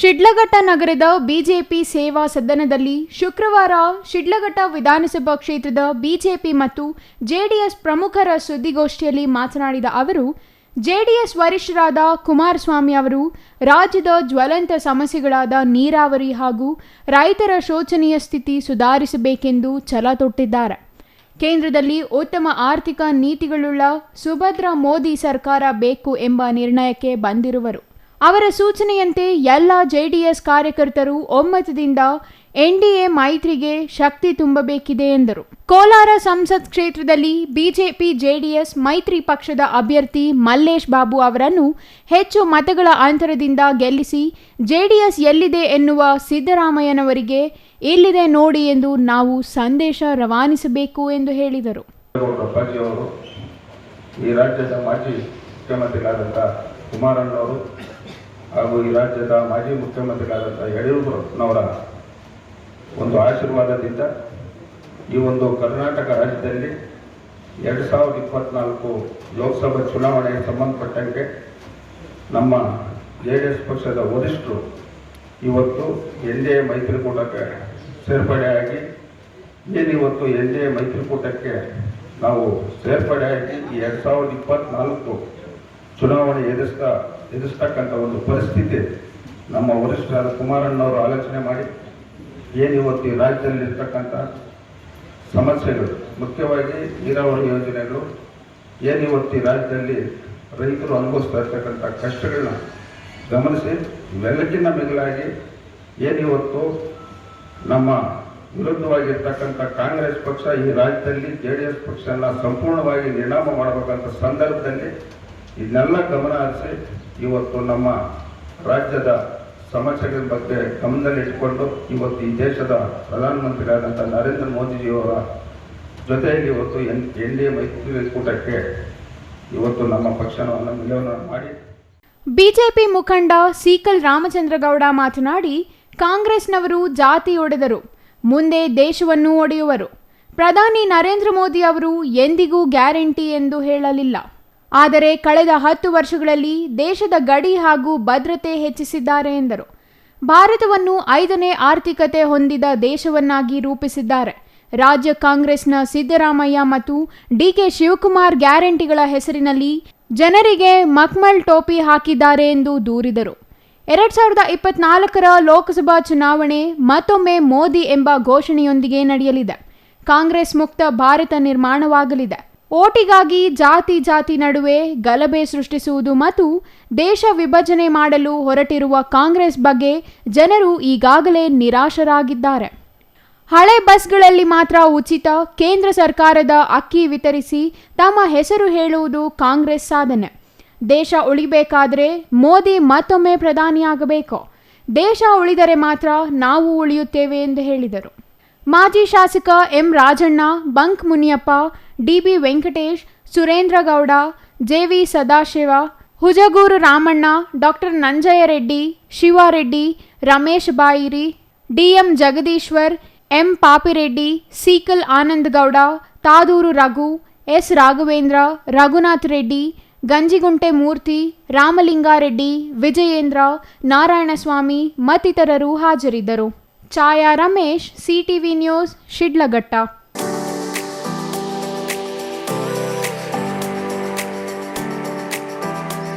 ಶಿಡ್ಲಘಟ್ಟ ನಗರದ ಬಿಜೆಪಿ ಸೇವಾ ಸದನದಲ್ಲಿ ಶುಕ್ರವಾರ ಶಿಡ್ಲಘಟ್ಟ ವಿಧಾನಸಭಾ ಕ್ಷೇತ್ರದ ಬಿಜೆಪಿ ಮತ್ತು ಜೆಡಿಎಸ್ ಪ್ರಮುಖರ ಸುದ್ದಿಗೋಷ್ಠಿಯಲ್ಲಿ ಮಾತನಾಡಿದ ಅವರು, ಜೆಡಿಎಸ್ ವರಿಷ್ಠರಾದ ಕುಮಾರಸ್ವಾಮಿ ಅವರು ರಾಜ್ಯದ ಜ್ವಲಂತ ಸಮಸ್ಯೆಗಳಾದ ನೀರಾವರಿ ಹಾಗೂ ರೈತರ ಶೋಚನೀಯ ಸ್ಥಿತಿ ಸುಧಾರಿಸಬೇಕೆಂದು ಛಲ ತೊಟ್ಟಿದ್ದಾರೆ. ಕೇಂದ್ರದಲ್ಲಿ ಉತ್ತಮ ಆರ್ಥಿಕ ನೀತಿಗಳುಳ್ಳ ಸುಭದ್ರ ಮೋದಿ ಸರ್ಕಾರ ಬೇಕು ಎಂಬ ನಿರ್ಣಯಕ್ಕೆ ಬಂದಿರುವರು. ಅವರ ಸೂಚನೆಯಂತೆ ಎಲ್ಲ ಜೆಡಿಎಸ್ ಕಾರ್ಯಕರ್ತರು ಒಮ್ಮತದಿಂದ ಎನ್ಡಿಎ ಮೈತ್ರಿಗೆ ಶಕ್ತಿ ತುಂಬಬೇಕಿದೆ ಎಂದರು. ಕೋಲಾರ ಸಂಸತ್ ಕ್ಷೇತ್ರದಲ್ಲಿ ಬಿಜೆಪಿ ಜೆಡಿಎಸ್ ಮೈತ್ರಿ ಪಕ್ಷದ ಅಭ್ಯರ್ಥಿ ಮಲ್ಲೇಶ್ ಬಾಬು ಅವರನ್ನು ಹೆಚ್ಚು ಮತಗಳ ಅಂತರದಿಂದ ಗೆಲ್ಲಿಸಿ ಜೆಡಿಎಸ್ ಎಲ್ಲಿದೆ ಎನ್ನುವ ಸಿದ್ದರಾಮಯ್ಯನವರಿಗೆ ಎಲ್ಲಿದೆ ನೋಡಿ ಎಂದು ನಾವು ಸಂದೇಶ ರವಾನಿಸಬೇಕು ಎಂದು ಹೇಳಿದರು. ಈ ರಾಜ್ಯದ ಮಾಜಿ ಮುಖ್ಯಮಂತ್ರಿಗಳಾದಂಥ ಕುಮಾರಣ್ಣವರು ಹಾಗೂ ಈ ರಾಜ್ಯದ ಮಾಜಿ ಮುಖ್ಯಮಂತ್ರಿಗಳಾದಂಥ ಯಡಿಯೂರಪ್ಪನವರ ಒಂದು ಆಶೀರ್ವಾದದಿಂದ ಈ ಒಂದು ಕರ್ನಾಟಕ ರಾಜ್ಯದಲ್ಲಿ ಎರಡು ಸಾವಿರದ ಇಪ್ಪತ್ನಾಲ್ಕು ಲೋಕಸಭಾ ಚುನಾವಣೆಗೆ ಸಂಬಂಧಪಟ್ಟಂತೆ ನಮ್ಮ ಜೆ ಡಿ ಎಸ್ ಪಕ್ಷದ ವರಿಷ್ಠರು ಇವತ್ತು ಎನ್ ಡಿ ಎ ಮೈತ್ರಿಕೂಟಕ್ಕೆ ಸೇರ್ಪಡೆಯಾಗಿ ಏನಿವತ್ತು ಎನ್ ಡಿ ಎ ಮೈತ್ರಿಕೂಟಕ್ಕೆ ನಾವು ಸೇರ್ಪಡೆಯಾಗಿ ಎರಡು ಸಾವಿರದ ಇಪ್ಪತ್ನಾಲ್ಕು ಚುನಾವಣೆ ಎದುರಿಸ್ತಾ, ಎದುರಿಸ್ತಕ್ಕಂಥ ಒಂದು ಪರಿಸ್ಥಿತಿ ನಮ್ಮ ವರಿಷ್ಠರಾದ ಕುಮಾರಣ್ಣವರು ಆಲೋಚನೆ ಮಾಡಿ ಏನಿವತ್ತು ಈ ರಾಜ್ಯದಲ್ಲಿ ಇರ್ತಕ್ಕಂಥ ಸಮಸ್ಯೆಗಳು, ಮುಖ್ಯವಾಗಿ ನೀರಾವರಿ ಯೋಜನೆಗಳು ಏನಿವತ್ತು ಈ ರಾಜ್ಯದಲ್ಲಿ ರೈತರು ಅನುಭವಿಸ್ತಾ ಇರ್ತಕ್ಕಂಥ ಕಷ್ಟಗಳನ್ನ ಗಮನಿಸಿ, ಇವೆಲ್ಲಕ್ಕಿಂತ ಮಿಗಿಲಾಗಿ ಏನಿವತ್ತು ನಮ್ಮ ವಿರುದ್ಧವಾಗಿರ್ತಕ್ಕಂಥ ಕಾಂಗ್ರೆಸ್ ಪಕ್ಷ ಈ ರಾಜ್ಯದಲ್ಲಿ ಜೆ ಡಿ ಎಸ್ ಪಕ್ಷನ ಸಂಪೂರ್ಣವಾಗಿ ನಿರ್ಣಾಮ ಮಾಡಬೇಕಂತ ಸಂದರ್ಭದಲ್ಲಿ ಇದನ್ನೆಲ್ಲ ಗಮನ ಹರಿಸಿ ಇವತ್ತು ನಮ್ಮ ರಾಜ್ಯದ ಸಮಸ್ಯೆಗಳ ಬಗ್ಗೆ ಗಮನದಲ್ಲಿಟ್ಟುಕೊಂಡು ಇವತ್ತು ಈ ದೇಶದ ಪ್ರಧಾನಮಂತ್ರಿಗಳಾದಂಥ ನರೇಂದ್ರ ಮೋದಿಜಿಯವರ ಜೊತೆಯಲ್ಲಿ ಇವತ್ತು ಎನ್ ಎನ್ ಡಿ ಎ ಮೈತ್ರಿಕೂಟಕ್ಕೆ ಇವತ್ತು ನಮ್ಮ ಪಕ್ಷವನ್ನು ನಿಲವನ ಮಾಡಿ. ಬಿಜೆಪಿ ಮುಖಂಡ ಸೀಕಲ್ ರಾಮಚಂದ್ರಗೌಡ ಮಾತನಾಡಿ, ಕಾಂಗ್ರೆಸ್ನವರು ಜಾತಿ ಒಡೆದರು, ಮುಂದೆ ದೇಶವನ್ನು ಒಡೆಯುವರು. ಪ್ರಧಾನಿ ನರೇಂದ್ರ ಮೋದಿ ಅವರು ಎಂದಿಗೂ ಗ್ಯಾರಂಟಿ ಎಂದು ಹೇಳಲಿಲ್ಲ. ಆದರೆ ಕಳೆದ ಹತ್ತು ವರ್ಷಗಳಲ್ಲಿ ದೇಶದ ಗಡಿ ಹಾಗೂ ಭದ್ರತೆ ಹೆಚ್ಚಿಸಿದ್ದಾರೆ ಎಂದರು. ಭಾರತವನ್ನು ಐದನೇ ಆರ್ಥಿಕತೆ ಹೊಂದಿದ ದೇಶವನ್ನಾಗಿ ರೂಪಿಸಿದ್ದಾರೆ. ರಾಜ್ಯ ಕಾಂಗ್ರೆಸ್ನ ಸಿದ್ದರಾಮಯ್ಯ ಮತ್ತು ಡಿಕೆ ಶಿವಕುಮಾರ್ ಗ್ಯಾರಂಟಿಗಳ ಹೆಸರಿನಲ್ಲಿ ಜನರಿಗೆ ಮಕ್ಮಲ್ ಟೋಪಿ ಹಾಕಿದ್ದಾರೆ ಎಂದು ದೂರಿದರು. ಎರಡ್ ಸಾವಿರದ ಇಪ್ಪತ್ನಾಲ್ಕರ ಲೋಕಸಭಾ ಚುನಾವಣೆ ಮತ್ತೊಮ್ಮೆ ಮೋದಿ ಎಂಬ ಘೋಷಣೆಯೊಂದಿಗೆ ನಡೆಯಲಿದೆ. ಕಾಂಗ್ರೆಸ್ ಮುಕ್ತ ಭಾರತ ನಿರ್ಮಾಣವಾಗಲಿದೆ. ಓಟಿಗಾಗಿ ಜಾತಿ ಜಾತಿ ನಡುವೆ ಗಲಭೆ ಸೃಷ್ಟಿಸುವುದು ಮತ್ತು ದೇಶ ವಿಭಜನೆ ಮಾಡಲು ಹೊರಟಿರುವ ಕಾಂಗ್ರೆಸ್ ಬಗ್ಗೆ ಜನರು ಈಗಾಗಲೇ ನಿರಾಶರಾಗಿದ್ದಾರೆ. ಹಳೆ ಬಸ್ಗಳಲ್ಲಿ ಮಾತ್ರ ಉಚಿತ ಕೇಂದ್ರ ಸರ್ಕಾರದ ಅಕ್ಕಿ ವಿತರಿಸಿ ತಮ್ಮ ಹೆಸರು ಹೇಳುವುದು ಕಾಂಗ್ರೆಸ್ ಸಾಧನೆ. ದೇಶ ಉಳಿಬೇಕಾದರೆ ಮೋದಿ ಮತ್ತೊಮ್ಮೆ ಪ್ರಧಾನಿಯಾಗಬೇಕು. ದೇಶ ಉಳಿದರೆ ಮಾತ್ರ ನಾವು ಉಳಿಯುತ್ತೇವೆ ಎಂದು ಹೇಳಿದರು. ಮಾಜಿ ಶಾಸಕ M Rajanna Bunk Muniyappa D B Venkatesh Surendra Gowda J V Sadashiva Hujagur Ramanna doctor Nanjayyareddy Shivareddy Ramesh Bayiri D M Jagadishwar M Papireddy Seekal Anandagowda Tadur Raghu S Raghavendra Raghunath Reddy Ganjigunte Murthy Ramalingareddy Vijayendra Narayanaswamy ಮತ್ತಿತರರು ಹಾಜರಿದ್ದರು छाया Ramesh C T V news Sidlaghatta